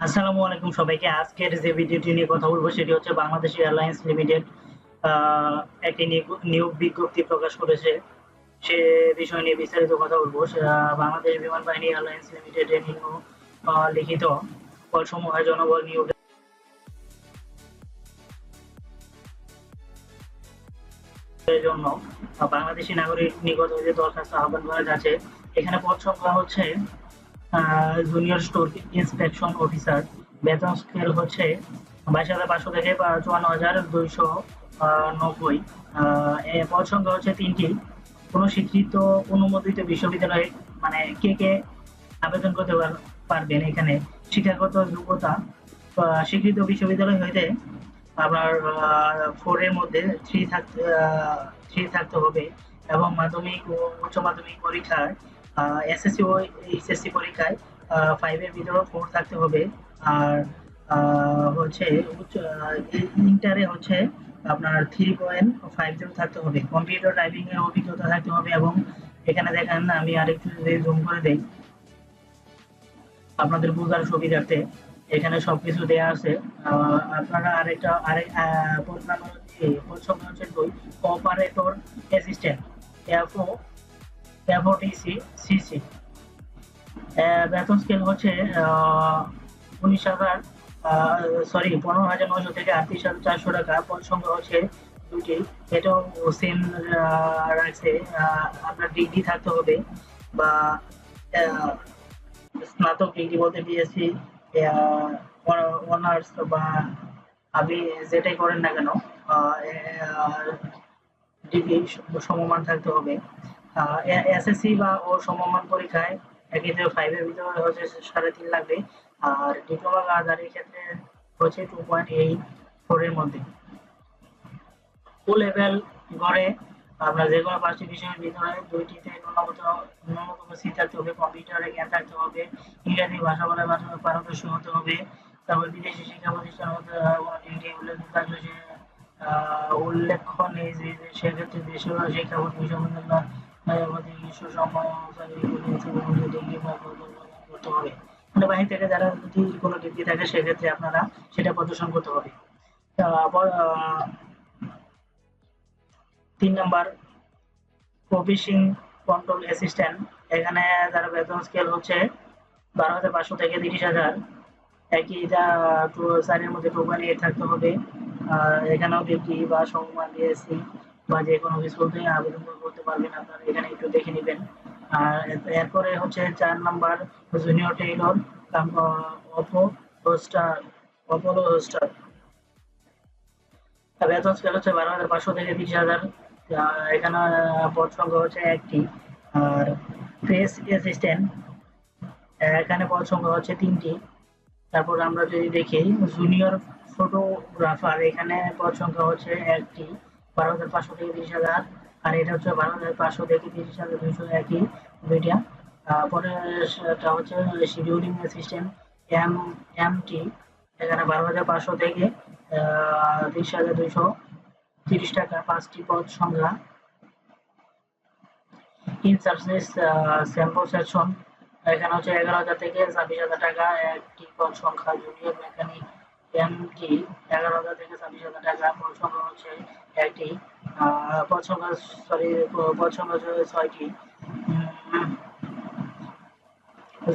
আসসালামু আলাইকুম সবাইকে। আজকের যে ভিডিওটি নিয়ে কথা বলব সেটি হচ্ছে বাংলাদেশ এয়ারলাইন্স লিমিটেড একটি নিয়োগ- বিজ্ঞপ্তি প্রকাশ করেছে। সে বিষয় নিয়ে বিস্তারিত কথা বলব। বাংলাদেশ বিমান বাহিনী এয়ারলাইন্স লিমিটেডের নিয়োগ আহ, লিখিত পদসমূহে জনবল নিয়োগ এর জন্য বাংলাদেশি নাগরিক নিকট হইতে দরখাস্ত আহ্বান করা যাচ্ছে এখানে পদ সংখ্যা হচ্ছে জুনিয়র স্টোর ইন্সপেকশন অফিসার বেতন স্কেল হচ্ছে বাইশ হাজার পাঁচশো থেকে চুয়ান্ন হাজার দুইশো নব্বই। হচ্ছে তিনটি। কোনো স্বীকৃত অনুমোদিত বিশ্ববিদ্যালয়ে মানে কে কে আবেদন করতে পারবেন এখানে? শিক্ষাগত যোগ্যতা স্বীকৃত বিশ্ববিদ্যালয় হইতে আপনার ফোর এর মধ্যে থ্রি থাকতে থ্রি থাকতে হবে এবং মাধ্যমিক ও উচ্চ মাধ্যমিক পরীক্ষায় এসএসসি ও এইচএসসি পরীক্ষায় ফাইভ এর ভিতরে ফোর থাকতে হবে। আর হচ্ছে ইন্টারে হচ্ছে আপনার থ্রি পয়েন্ট ফাইভ জিরো থাকতে হবে। কম্পিউটার টাইপিং এর অভিজ্ঞতা থাকতে হবে এবং এখানে দেখেন আমি আরেকটু যদি জুম করে দেই, আপনাদের বোঝার সুবিধার্থে এখানে সবকিছু দেয়া আছে। আপনারা আরেকটা, আরেক পদ হচ্ছে হচ্ছে operator assistant FO FOTC CC বেতন স্কেল হচ্ছে উনিশ হাজার সরি পনেরো হাজার নয়শো থেকে আটত্রিশ হাজার চারশো টাকা। পদ হচ্ছে দুটি এটাও সেম রাখছে আপনার ডিগ্রি থাকতে হবে বা স্নাতক ডিগ্রি বলতে বিএসসি অনার্স বা আপনি যেটাই করেন না কেন ডিগ্রি সমমান থাকতে হবে। এসএসসি বা ও সমমান পরীক্ষায় এক্ষেত্রে ফাইভের ভিতরে হচ্ছে সাড়ে তিন লাগবে। আর ডিপ্লোমা বা আধারের ক্ষেত্রে হচ্ছে টু পয়েন্ট এইট ফোরের মধ্যে। ও লেভেল গড়ে আপনার যে কোনো পাঁচটি বিষয়ের ভিতরে দুইটিতে ন্যূনতম ন্যূনতম সি থাকতে হবে কম্পিউটারে জ্ঞান থাকতে হবে ইংরেজি ভাষা বলার মাধ্যমে পারদর্শী হতে হবে তারপর বিদেশি শিক্ষা প্রতিষ্ঠানের মধ্যে ডিগ্রি উল্লেখ থাকলে সে আহ, উল্লেখ্য নেই যে সেক্ষেত্রে দেশের শিক্ষা প্রতিষ্ঠান ডিগ্রি করতে হবে। মানে বাহির থেকে যারা যদি কোনো ডিগ্রি থাকে, সেক্ষেত্রে আপনারা সেটা প্রদর্শন করতে হবে। তিন নাম্বার প্রভিসিং কন্ট্রোল অ্যাসিস্ট্যান্ট এখানে যারা বেতন স্কেল হচ্ছে, বারো হাজার পাঁচশো থেকে তিরিশ হাজার। একই যা টু সাইডের মধ্যে টু পয়েন্ট এইট থাকতে হবে। এখানেও ডিগ্রি বা সমমান বিএসসি বা যে কোনো কিছুতেই আবেদন করতে পারবেন, আপনারা এখানে একটু দেখে নেবেন। আর এরপরে হচ্ছে চার নাম্বার জুনিয়র টেইলর অপো অপোলো হোস্টার। বেতন স্কেল হচ্ছে বারো হাজার পাঁচশো থেকে তিরিশ হাজার। এখানে পদ সংখ্যা হচ্ছে একটি। আর ফেস অ্যাসিস্ট্যান্ট এখানে পদ সংখ্যা হচ্ছে তিনটি। তারপর আমরা যদি দেখি, জুনিয়র ফটোগ্রাফার, এখানে পদ সংখ্যা হচ্ছে একটি। বারো হাজার পাঁচশো থেকে তিরিশ হাজার। আর এটা হচ্ছে বারো হাজার পাঁচশো থেকে তিরিশ হাজার দুইশো একই দুইটা। আহ, পরে হচ্ছে scheduling assistant M M T এখানে বারো হাজার পাঁচশো থেকে তিরিশ হাজার দুইশো তিরিশ টাকা পাঁচটি পদ সংখ্যা। ইন সার্ভিস স্যাম্পল সেকশন এখানে হচ্ছে এগারো হাজার থেকে ছাব্বিশ হাজার টাকা একটি পদ সংখ্যা জুনিয়র মেকানিক এমটি এগারো হাজার থেকে ছাব্বিশ হাজার টাকা সংখ্যা হচ্ছে একটি। আহ, সরি হচ্ছে ছয়টি।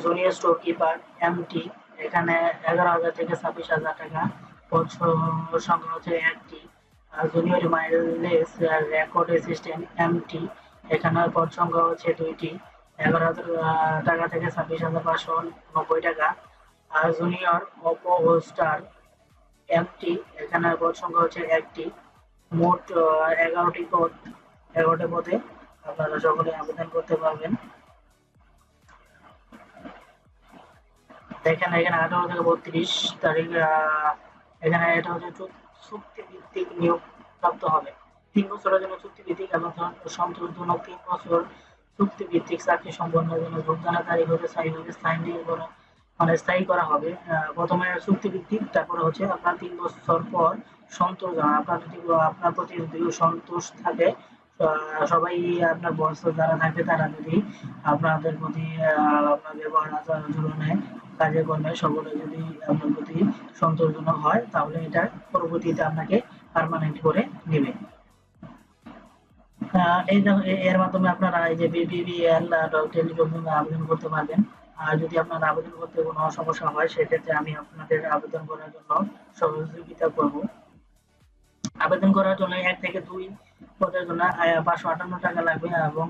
জুনিয়র স্টোর কিপার এমটি এখানে এগারো হাজার থেকে ছাব্বিশ হাজার টাকা সংখ্যা হচ্ছে একটি। Junior mileage record assistant MT এখানে পদ সংখ্যা হচ্ছে দুইটি। এগারো হাজার টাকা থেকে ছাব্বিশ হাজার পাঁচশো নব্বই টাকা। আর জুনিয়র অপো হোস্টার এমটি এখানে পদ সংখ্যা হচ্ছে একটি। মোট এগারোটি পদ, এগারোটি পদে আপনারা সকলে আবেদন করতে পারবেন। দেখেন, এখানে আঠারো থেকে বত্রিশ তারিখ এখানে এটা হচ্ছে চুক্তি ভিত্তিক নিয়োগ প্রাপ্ত হবে। তিন বছরের জন্য চুক্তি ভিত্তিক এবং সন্তোষজনক তিন বছর চুক্তি ভিত্তিক চাকরি সম্পন্নের জন্য যোগদানের তারিখ হতে স্থায়ী হবে স্থায়ী করা মানে স্থায়ী করা হবে। প্রথমে চুক্তি ভিত্তিক তারপরে হচ্ছে আপনার তিন বছর পর সন্তোষ আপনার যদি, আপনার প্রতি যদি সন্তোষ থাকে সবাই আপনার বয়স যারা থাকবে তারা যদি আপনাদের প্রতি আপনার ব্যবহার কাজে কর্মে সকলে যদি আপনার প্রতি সন্তোষজনক হয়, তাহলে এটা পরবর্তীতে আপনাকে পার্মানেন্ট করে নেবে এর মাধ্যমে আপনারা এই যে বিবিবিএল টেলিজব আবেদন করতে পারবেন। আর যদি আপনার আবেদন করতে কোনো সমস্যা হয় সেক্ষেত্রে আমি আপনাদের আবেদন করার জন্য সহযোগিতা করব। আবেদন করার জন্য এক থেকে দুই পদের জন্য পাঁচশো আটান্ন টাকা লাগবে এবং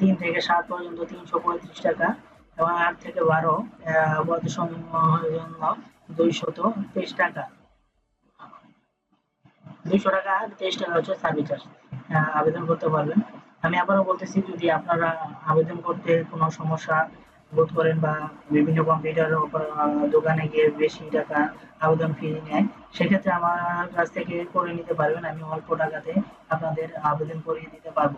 তিন থেকে সাত পর্যন্ত তিনশো পঁয়ত্রিশ টাকা এবং আট থেকে বারো আহ, পদ সমূহের জন্য দুইশত তেইশ টাকা। দুইশো টাকা তেইশ টাকা হচ্ছে সার্ভিস চার্জ আবেদন করতে পারবেন। আমি আবারও বলতেছি, যদি আপনারা আবেদন করতে কোনো সমস্যা বোধ করেন বা বিভিন্ন কম্পিউটার দোকানে গিয়ে বেশি টাকা আবেদন ফি নেয়, সেক্ষেত্রে আমার কাছ থেকে করে নিতে পারবেন। আমি অল্প টাকাতে আপনাদের আবেদন করিয়ে দিতে পারব।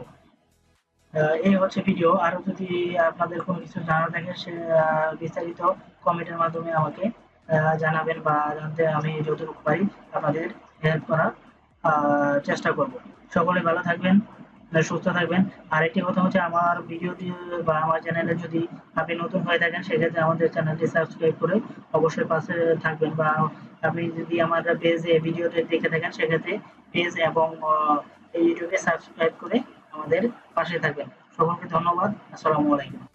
এই হচ্ছে ভিডিও আরও যদি আপনাদের কোনো কিছু জানার থাকে, সে বিস্তারিত কমেন্টের মাধ্যমে আমাকে জানাবেন বা জানতে আমি যতটুকু পারি আপনাদের হেল্প করার চেষ্টা করব। সকলে ভালো থাকবেন। আহ, সুস্থ থাকবেন। আর একটি কথা হচ্ছে আমার ভিডিওটি বা আমার চ্যানেলে যদি আপনি নতুন হয়ে থাকেন সেক্ষেত্রে আমাদের চ্যানেলটি সাবস্ক্রাইব করে অবশ্যই পাশে থাকবেন বা আপনি যদি আমার পেজে ভিডিওটি দেখে থাকেন সেক্ষেত্রে পেজ এবং ইউটিউবে সাবস্ক্রাইব করে আমাদের পাশে থাকবেন। সকলকে ধন্যবাদ। আসসালামু আলাইকুম।